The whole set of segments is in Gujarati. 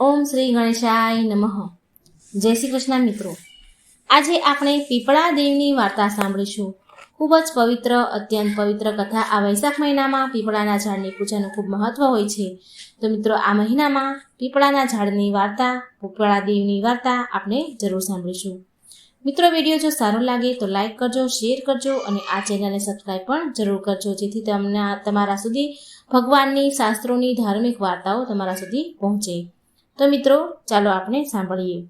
ઓમ શ્રી ગણેશાય નમઃ. જય શ્રી કૃષ્ણ મિત્રો. આજે આપણે પીપળા દેવની વાર્તા સાંભળીશું. ખૂબ જ પવિત્ર, અત્યંત પવિત્ર કથા આ વૈશાખ મહિનામાં પીપળાના ઝાડની પૂજાનું ખૂબ મહત્વ હોય છે. તો મિત્રો, આ મહિનામાં પીપળાના ઝાડની વાર્તા, પીપળા દેવની વાર્તા આપણે જરૂર સાંભળીશું. મિત્રો, વીડિયો જો સારો લાગે તો લાઇક કરજો, શેર કરજો અને આ ચેનલને સબસ્ક્રાઈબ પણ જરૂર કરજો, જેથી તમને તમારા સુધી ભગવાનની શાસ્ત્રોની ધાર્મિક વાર્તાઓ તમારા સુધી પહોંચે. તો મિત્રો, ચાલો આપણે સાંભળીએ.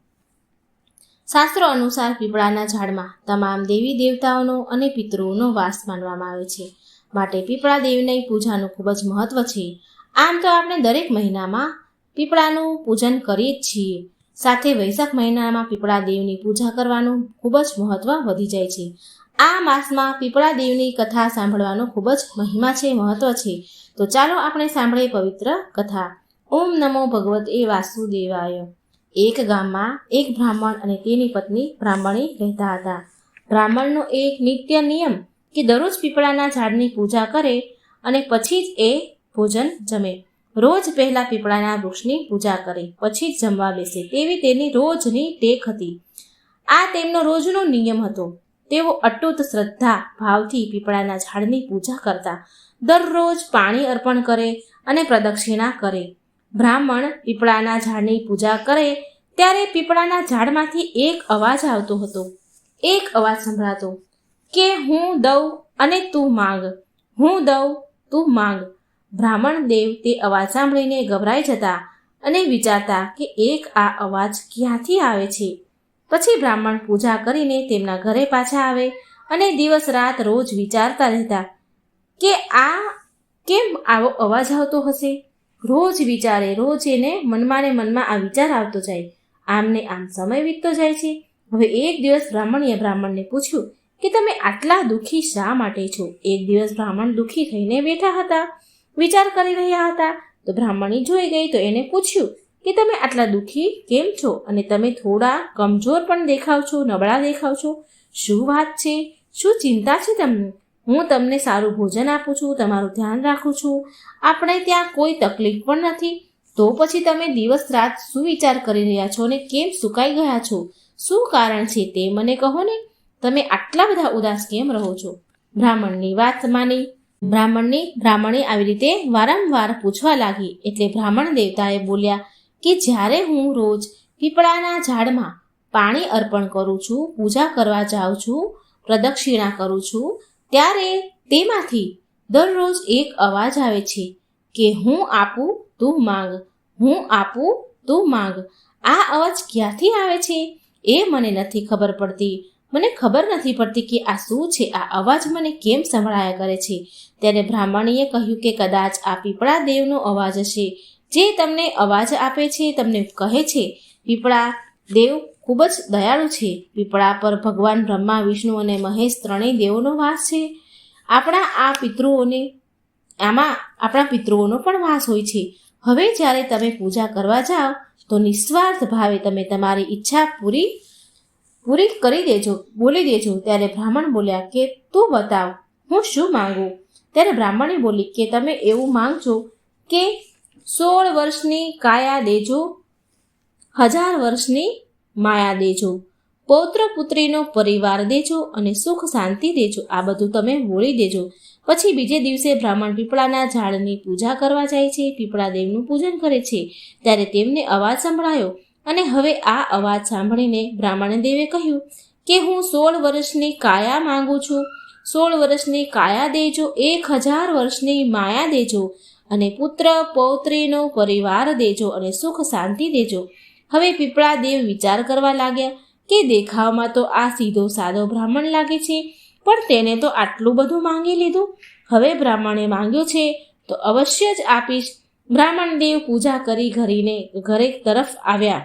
શાસ્ત્રો અનુસાર પીપળાના ઝાડમાં તમામ દેવી દેવતાઓનો અને પિતૃઓનો વાસ માનવામાં આવે છે. માટે પીપળા દેવની પૂજાનું ખૂબ જ મહત્વ છે. આમ તો આપણે દરેક મહિનામાં પીપળાનું પૂજન કરીએ જ છીએ. સાથે વૈશાખ મહિનામાં પીપળા દેવની પૂજા કરવાનું ખૂબ જ મહત્વ વધી જાય છે. આ માસમાં પીપળા દેવની કથા સાંભળવાનો ખૂબ જ મહિમા છે, મહત્વ છે. તો ચાલો આપણે સાંભળીએ પવિત્ર કથા. ઓમ નમો ભગવત એ વાસુદેવાય. એક ગામમાં એક બ્રાહ્મણ અને તેની પત્ની બ્રાહ્મણી રહેતા હતા. બ્રાહ્મણનો એક નિત્ય નિયમ કે દરરોજ પીપળાના ઝાડની પૂજા કરે અને પછી જ એ ભોજન જમે. રોજ પહેલા પીપળાના વૃક્ષની પૂજા કરે, પછી જ જમવા બેસે. તેવી તેની રોજની ટેક હતી. આ તેમનો રોજનો નિયમ હતો. તેઓ અટૂટ શ્રદ્ધા ભાવથી પીપળાના ઝાડની પૂજા કરતા. દરરોજ પાણી અર્પણ કરે અને પ્રદક્ષિણા કરે. બ્રાહ્મણ પીપળાના ઝાડની પૂજા કરે ત્યારે પીપળાના ઝાડમાંથી એક અવાજ આવતો હતો. એક અવાજ સંભળાતો, કે હું દઉં અને તું માંગ, હું દઉં, તું માંગ. બ્રાહ્મણ દેવ તે અવાજ સાંભળીને ગભરાઈ જતા અને વિચારતા કે એક આ અવાજ ક્યાંથી આવે છે? પછી બ્રાહ્મણ પૂજા કરીને તેમના ઘરે પાછા આવે અને દિવસ રાત રોજ વિચારતા રહેતા, કે આ કેમ આવો અવાજ આવતો હશે? રોજ વિચારે, રોજ એને મનમાં ને મનમાં આ વિચાર આવતો જાય. આમને આમ સમય વીતતો જાય છે. હવે એક દિવસ બ્રાહ્મણીએ બ્રાહ્મણને પૂછ્યું કે તમે આટલા દુઃખી શા માટે છો? એક દિવસ બ્રાહ્મણ દુઃખી થઈને બેઠા હતા, વિચાર કરી રહ્યા હતા. તો બ્રાહ્મણી જોઈ ગઈ તો એને પૂછ્યું કે તમે આટલા દુઃખી કેમ છો? અને તમે થોડા કમજોર પણ દેખાવ છો, નબળા દેખાવ છો? શું વાત છે? શું ચિંતા છે તમને? હું તમને સારું ભોજન આપું છું, તમારું ધ્યાન રાખું છું. આપણે ત્યાં કોઈ તકલીફ પણ નથી. તો પછી તમે દિવસ રાત શું વિચાર કરી રહ્યા છો અને કેમ સુકાઈ ગયા છો? શું કારણ છે તે મને કહો ને? તમે આટલા બધા ઉદાસ કેમ રહો છો? બ્રાહ્મણની વાત માની. બ્રાહ્મણની, બ્રાહ્મણે આવી રીતે વારંવાર પૂછવા લાગી એટલે બ્રાહ્મણ દેવતાએ બોલ્યા કે જ્યારે હું રોજ પીપળાના ઝાડમાં પાણી અર્પણ કરું છું, પૂજા કરવા જાઉં છું, પ્રદક્ષિણા કરું છું ત્યારે તેમાંથી દરરોજ એક અવાજ આવે છે કે હું આપું તું માંગ, હું આપું તું માંગ. આ અવાજ ક્યાંથી આવે છે? એ મને નથી ખબર પડતી. મને ખબર નથી પડતી કે આ શું છે? આ અવાજ મને કેમ સંભળાયા કરે છે? ત્યારે બ્રાહ્મણીએ કહ્યું કે કદાચ આ પીપળા દેવનો અવાજ હશે. જે તમને અવાજ આપે છે, તમને કહે છે, પીપળા દેવ ખૂબ જ દયાળુ છે. પીપળા પર ભગવાન બ્રહ્મા, વિષ્ણુ અને મહેશ ત્રણેય દેવોનો વાસ છે. આપણા આ પિતૃઓને, આમાં આપણા પિતૃઓનો પણ વાસ હોય છે. હવે જ્યારે તમે પૂજા કરવા જાઓ, તો નિસ્વાર્થ ભાવે તમે તમારી ઈચ્છા પૂરી પૂરી કરી દેજો, બોલી દેજો. ત્યારે બ્રાહ્મણ બોલ્યા કે, તું બતાવ, હું શું માંગુ? ત્યારે બ્રાહ્મણે બોલી કે, તમે એવું માંગજો કે સોળ વર્ષની કાયા દેજો, હજાર વર્ષની માયા દેજો, પૌત્ર પુત્રીનો પરિવાર દેજો અને સુખ શાંતિ દેજો. આ બધું તમે બોલી દેજો. પછી બીજે દિવસે બ્રાહ્મણ પીપળાના ઝાડની પૂજા કરવા જાય છે. પીપળા દેવનું પૂજન કરે છે. ત્યારે તેમને અવાજ સંભળાયો અને હવે આ અવાજ સાંભળીને બ્રાહ્મણ દેવે કહ્યું કે હું સોળ વર્ષની કાયા માંગુ છું. સોળ વર્ષની કાયા દેજો, એક હજાર વર્ષની માયા દેજો અને પુત્ર પૌત્રીનો પરિવાર દેજો અને સુખ શાંતિ દેજો. હવે પીપળા દેવ વિચાર કરવા લાગ્યા કે દેખાવમાં તો આ સીધો સાદો બ્રાહ્મણ લાગે છે, પણ તેને તો આટલું બધું માંગી લીધું. હવે બ્રાહ્મણે માંગ્યું છે, તો અવશ્ય જ આપીશ. બ્રાહ્મણ દેવ પૂજા કરી ઘરીને ઘરે તરફ આવ્યા.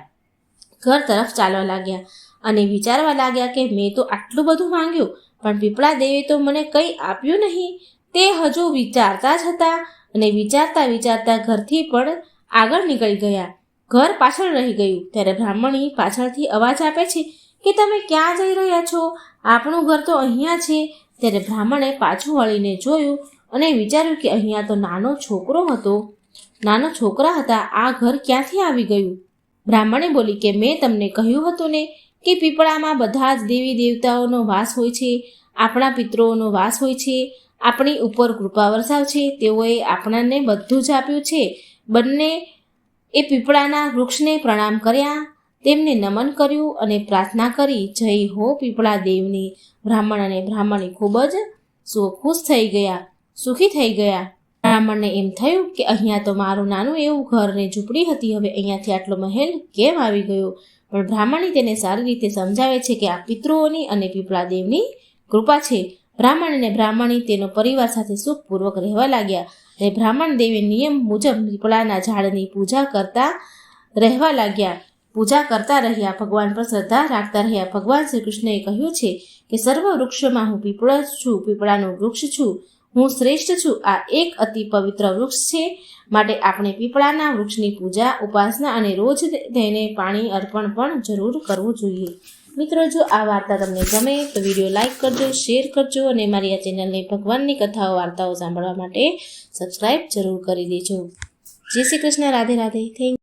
ઘર તરફ ચાલવા લાગ્યા અને વિચારવા લાગ્યા કે મેં તો આટલું બધું માંગ્યું, પણ પીપળા દેવે તો મને કંઈ આપ્યું નહીં. તે હજુ વિચારતા જ હતા અને વિચારતા વિચારતા ઘરથી પણ આગળ નીકળી ગયા. ઘર પાછળ રહી ગયું. ત્યારે બ્રાહ્મણી પાછળથી અવાજ આપે છે કે તમે ક્યાં જઈ રહ્યા છો? આપણું ઘર તો અહીંયા છે. ત્યારે બ્રાહ્મણે પાછું વળીને જોયું અને વિચાર્યું કે અહીંયા તો નાનો છોકરો હતો. નાના છોકરા હતા, આ ઘર ક્યાંથી આવી ગયું? બ્રાહ્મણે બોલી કે મેં તમને કહ્યું હતું ને કે પીપળામાં બધા જ દેવી દેવતાઓનો વાસ હોય છે, આપણા પિતૃઓનો વાસ હોય છે, આપણી ઉપર કૃપા વરસાવ છે તેઓએ આપણાને બધું જ આપ્યું છે. બંને એ પીપળાના વૃક્ષને પ્રણામ કર્યા. તેમને નમન કર્યું અને પ્રાર્થના કરી, જય હો પીપળા દેવની. બ્રાહ્મણ અને બ્રાહ્મણી ખૂબ જ ખુશ થઈ ગયા, સુખી થઈ ગયા. બ્રાહ્મણને એમ થયું કે, અહીંયા તો મારું નાનું એવું ઘર ને ઝૂંપડી હતી, હવે અહીંયાથી આટલો મહેલ કેમ આવી ગયો? પણ બ્રાહ્મણી તેને સારી રીતે સમજાવે છે કે આ પિતૃઓની અને પીપળા દેવની કૃપા છે. બ્રાહ્મણ અને બ્રાહ્મણી તેનો પરિવાર સાથે સુખપૂર્વક રહેવા લાગ્યા. અને બ્રાહ્મણ દેવે નિયમ મુજબ પીપળાના ઝાડની પૂજા કરતા રહેવા લાગ્યા. પૂજા કરતા રહ્યા, ભગવાન પર શ્રદ્ધા રાખતા રહ્યા. ભગવાન શ્રી કૃષ્ણએ કહ્યું છે કે સર્વ વૃક્ષોમાં હું પીપળો છું, પીપળાનું વૃક્ષ છું, હું શ્રેષ્ઠ છું. આ એક અતિ પવિત્ર વૃક્ષ છે. માટે આપણે પીપળાના વૃક્ષની પૂજા, ઉપાસના અને રોજ તેને પાણી અર્પણ પણ જરૂર કરવું જોઈએ. મિત્રો, જો આ વાર્તા તમને ગમે, તો વીડિયો લાઇક કરજો, શેર કરજો અને મારી આ ચેનલને ભગવાનની કથાઓ, વાર્તાઓ સાંભળવા માટે સબસ્ક્રાઈબ જરૂર કરી દેજો. જય શ્રી કૃષ્ણ, રાધે રાધે. થેન્ક